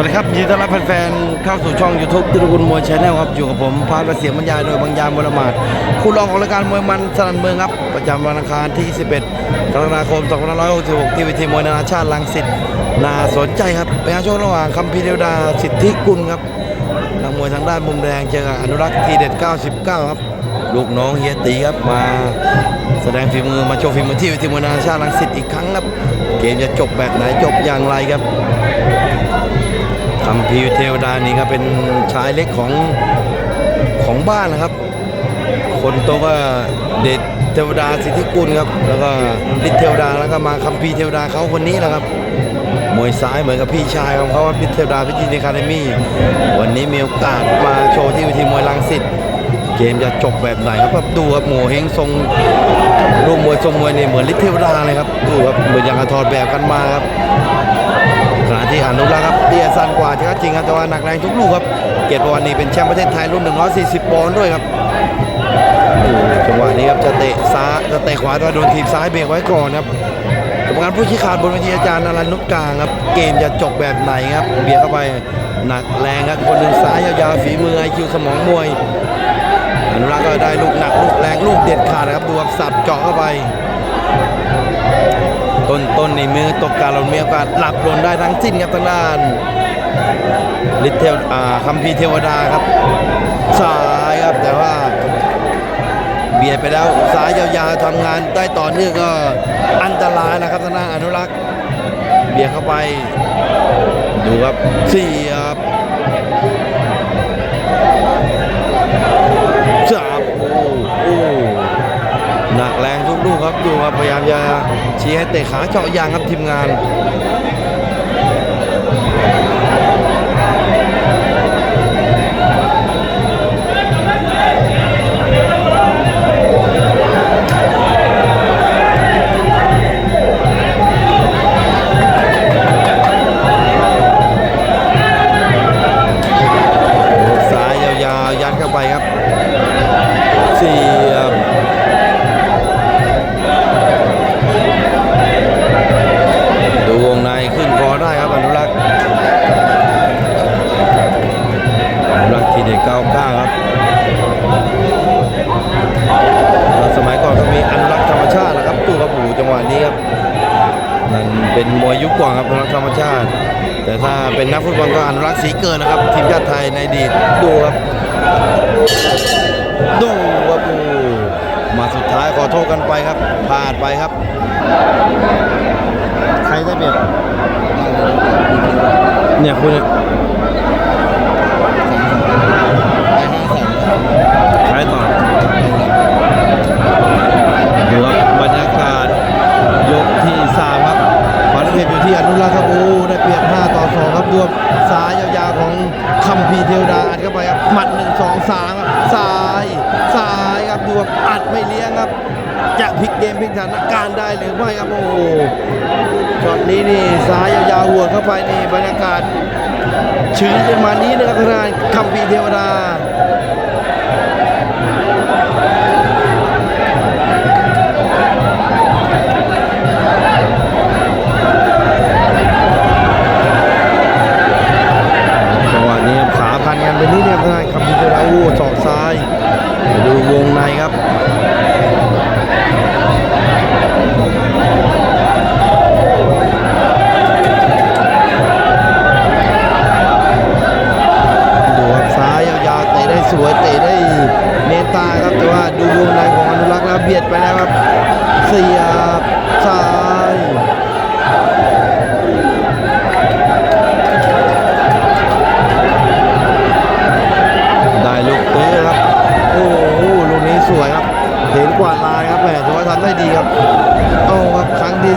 วัสดีครับยินดีต้อนรับแฟนๆเข้าสู่ช่อง YouTube ตุลกุลมวยชาแนลครับอยู่กับผมพาปเสียงบรรยายโดยบางยามบรมาศคู่รองของรายการมวยมันสนันเมืองครับ ประจำวันอังคารที่11กรกฎาคม2566 ที่เวทีมวยนานาชาติลังสิตน่าสนใจครับเป็นการชกระหว่างคัมพีร์เดวดาสิทธิกุลครับนักมวยทางด้านมุมแดงเจอกับอนุรักษ์ทีเด็ด 99 ครับลูกน้องเฮียตีครับมาแสดงฝีมือมาโชว์ฝีมือที่เวทีมวยนานาชาติลังสิตอีกครั้งครับ เกมจะจบแบบไหนจบอย่างไรครับ คัมพีเทวดานี่ครับเป็นชายเล็กของของบ้านนะครับ คนโตก็เดชเทวดาสิทธิกุลครับ แล้วก็ฤทธิเทวดาแล้วก็มาคัมพีเทวดาเขาคนนี้แหละครับมวยซ้ายเหมือนกับพี่ชายของเขาว่าฤทธิเทวดาพิจิตรคาเดมี่วันนี้มีโอกาสมาโชว์ที่เวทีมวยลังสิตเกมจะจบแบบไหนครับดูครับโมเฮงทรงรูปมวยทรงมวยนี่เหมือนฤทธิเทวดาเลยครับดูครับเหมือนอย่างกระถอดแบบกันมาครับ ขณะที่อนุรักษ์ครับเตี้ยสั้นกว่าจะก็จริงครับแต่ว่าหนักแรงทุกลูกครับ เกียรติประวันนี้เป็นแชมป์ประเทศไทยรุ่น 140ปอนด์ด้วยครับจังหวะนี้ครับจะเตะซ้ายจะเตะขวาแต่ว่าโดนทีบซ้ายเบรกไว้ก่อนครับกรรมการผู้ชี้ขาดบนเวทีอาจารย์นรันนุชกลางครับ เกมจะจบแบบไหนครับ เบียดเข้าไปหนักแรงครับคนหนึ่งซ้ายยาวๆฝีมือไอคิวสมองมวยอนุรักษ์ก็ได้ลูกหนักลูกแรงลูกเด็ดขาดนะครับดูครับสับเจาะเข้าไป ต้นต้นในมือตกการเรามีโอกาสหลับหล่นได้ทั้งสิ้นครับทางด้านลิทเทลอ่าคัมพีเทวดาครับซ้ายครับแต่ว่าเบียดไปแล้วซ้ายยาวๆทำงานได้ต่อเนื่องก็อันตรายนะครับทางด้านอนุรักษ์ เบียดเข้าไป ดูครับเสียบจับโอ้โอ้หนักแรง ลูกครับดูครับพยายามจะชี้ให้เตะขาเจาะยางครับทีมงาน เป็นนักฟุตบอลก็อนุรักษ์สีเกินนะครับ ทีมชาติไทยในดีตดูครับดูครับโอ้มาสุดท้ายขอโทษกันไปครับพลาดไปครับ ใครได้เปรียบเนี่ยคุณเนี่ย 1 2 3ครับซ้ายซ้ายครับดูบอัดไม่เลี้ยงครับ จะพลิกเกมพลิกสถานการณ์ได้หรือไม่ครับโอ้โหช็อตนี้นี่ซ้ายยาวๆหัวเข้าไปนี่บรรยากาศชื้นขึ้นมานี้นะครับทางด้านคัมพีร์เทวดา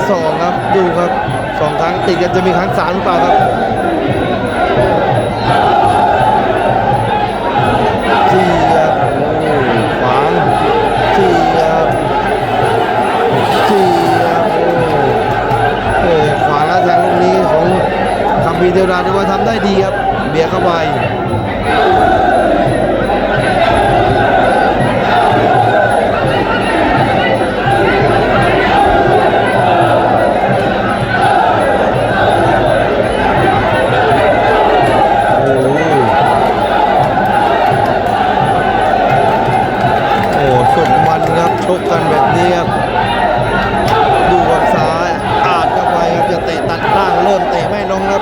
สองครับ ดูครับสองครั้งติดกันจะมีครั้งสามหรือเปล่าครับเสียบโอ้ขวางเสียบเสียบโอ้โอ้ขวางแล้วแทงลูกนี้ของคัมพีร์เทวดาถือว่าทำได้ดีครับ เบียร์เข้าไป แบบนี้ครับดูกับซ้ายอาดเข้าไปครับจะเตะตัดล่างเริ่มเตะไม่ลงครับ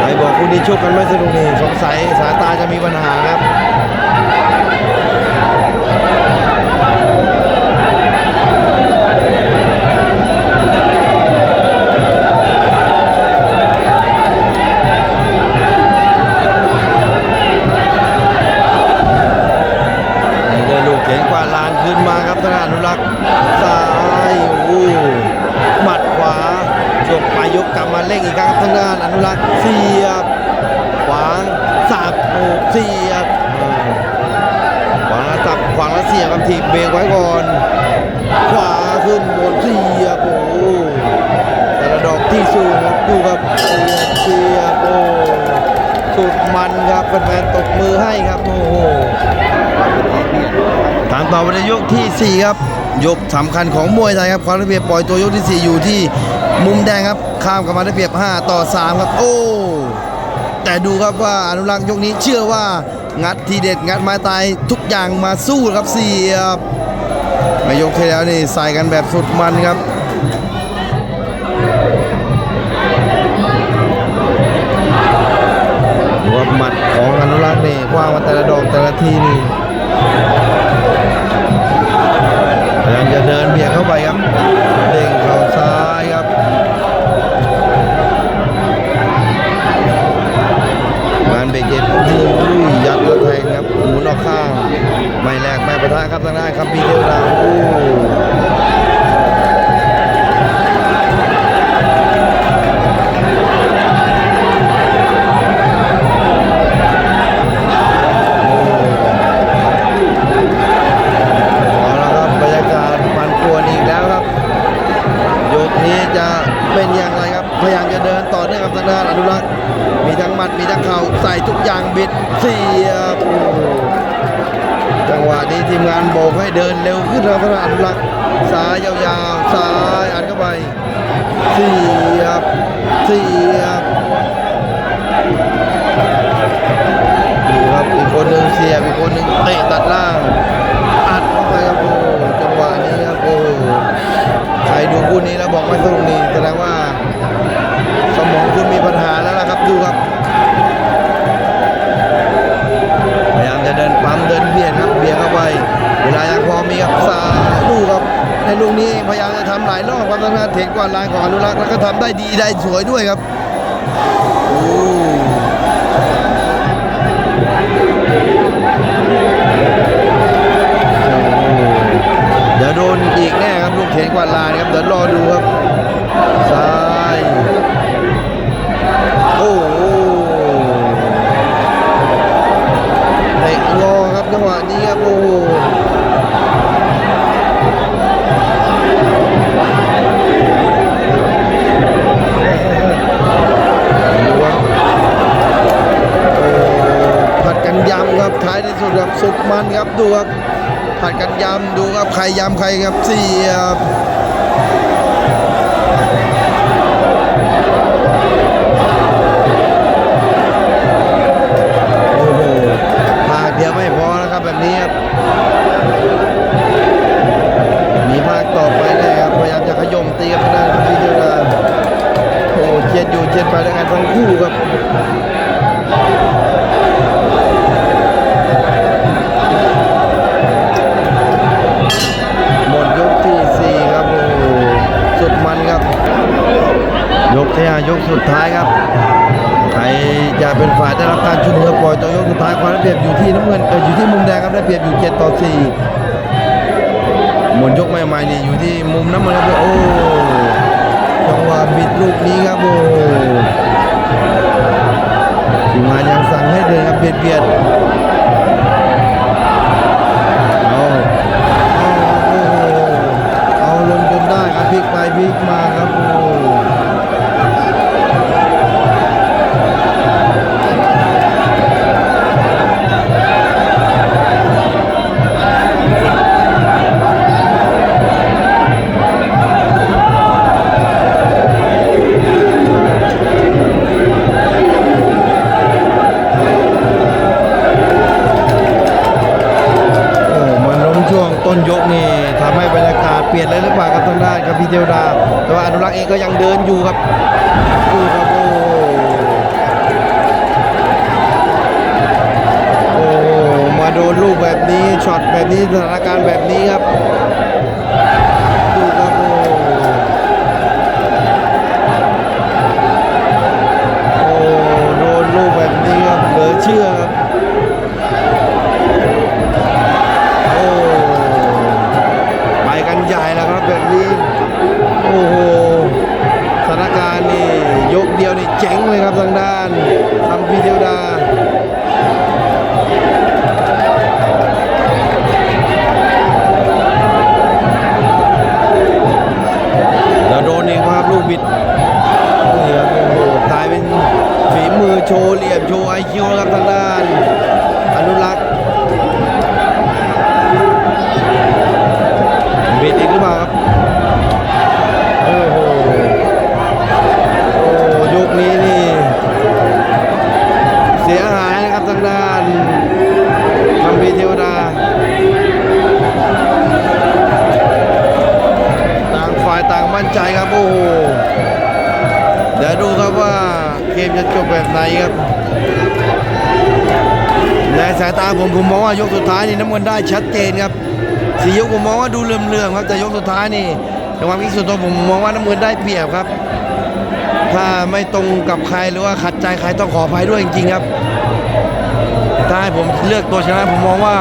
ใครบอกคุณนี้ชกกันไม่สนุกนี่สงสัยสายตาจะมีปัญหาครับ ครับถีบเบรกไว้ก่อน ขวาขึ้นบนเสียบโอ้แต่ละดอกที่สูงครับดูครับเสียบเสียโอ้สุดมันครับแฟนๆตบมือให้ครับโอ้โหตามต่อไปในยกที่ 4 ครับยกสำคัญของมวยไทยครับความได้เปรียบปล่อยตัวยกที่ 4 อยู่ที่มุมแดงครับ ข้ามกับมาได้เปรียบ 5 ต่อ 3 ครับ โอ้แต่ดูครับว่าอนุรักษ์ยกนี้เชื่อว่างัดทีเด็ดงัดไม้ตายทุกอย่างมาสู้ครับเสียบ มายกที่แล้วนี่ใส่กันแบบสุดมันครับว่าหมัดของอนุรักษ์นี่กว้างมาแต่ละดอกแต่ละทีนี่พยายามจะเดินเบียดเข้าไปครับเด้ง กไม่ประทะครับทางด้านครับพีเทลดาโอ้ เสียบดูครับอีกคนหนึ่งเสียบอีกคนหนึ่งเตะตัดล่าง อัดเข้าไปครับโอ้จังหวะนี้ครับโอ้ใครดูคู่นี้แล้วบอกไม่สนุกนี่แสดงว่า สมองคุณมีปัญหาแล้วล่ะครับดูครับพยายามจะเดินปั๊มเดินเบียดครับเบียดเข้าไป เวลายังพอมีครับสาดูครับในลูกนี้พยายาม หลายรอบความสามารถเถียงกว่าลานของอนุรักษ์แล้วก็ทำได้ดีได้สวยด้วยครับโอ้เดี๋ยวโดนอีกแน่ครับลูกเถียงกว่าลานครับเดี๋ยวรอดูครับซ้าย ใครยำใครครับเสียบโอ้โหภาคเดียวไม่พอนะครับแบบนี้ครับมีภาคต่อไปแน่ครับพยายามจะขย่มตีกับทางด้านพิจารณาโอ้เจียดอยู่เจียดไปด้วยกันทั้งคู่ครับ ต่อ 4 หมดยกใหม่ๆนี่อยู่ที่มุมน้ำมันครับโอ้จังหวะบิดลูกนี้ครับโอ้ทีมงานยังสั่งให้เดินครับเบียดเบียด ครับทางด้านอนุรักษ์บิดอีกหรือเปล่าครับโอ้โหโอ้ยกนี้นี่เสียหายนะครับทางด้านคัมภีเทวดาต่างฝ่ายต่างมั่นใจครับโอ้โหเดี๋ยวดูครับว่าเกมจะจบแบบไหนครับ ในสายตาผมผมมองว่ายกสุดท้ายนี่น้ำเงินได้ชัดเจนครับสี่ยกผมมองว่าดูเลื่อมๆครับแต่ยกสุดท้ายนี่ในความคิดส่วนตัวผมมองว่าน้ำเงินได้เปรียบครับ ถ้าไม่ตรงกับใครหรือว่าขัดใจใครต้องขออภัยด้วยจริงๆครับถ้าให้ผมเลือกตัวชนะผมมองว่า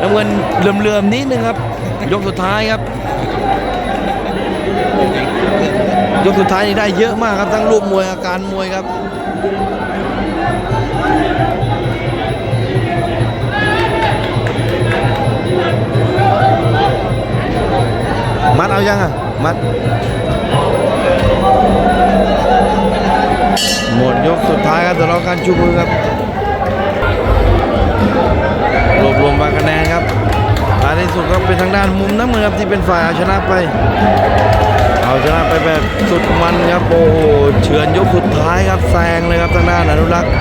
น้ำเงินเลื่อมๆนิดนึงครับ ยกสุดท้ายครับ ยกสุดท้ายนี่ได้เยอะมากครับทั้งรูปมวยอาการมวยครับ มัดเอายังอะ มัด หมดยกสุดท้ายครับแต่รอการชูมือครับ รวบรวมมาคะแนนครับท้ายที่สุดก็เป็นทางด้านมุมน้ำเงินครับที่เป็นฝ่ายเอาชนะไป เอาชนะไปแบบสุดมันครับ โอ้โหเฉือนยกสุดท้ายครับแซงเลยครับทางด้านอนุรักษ์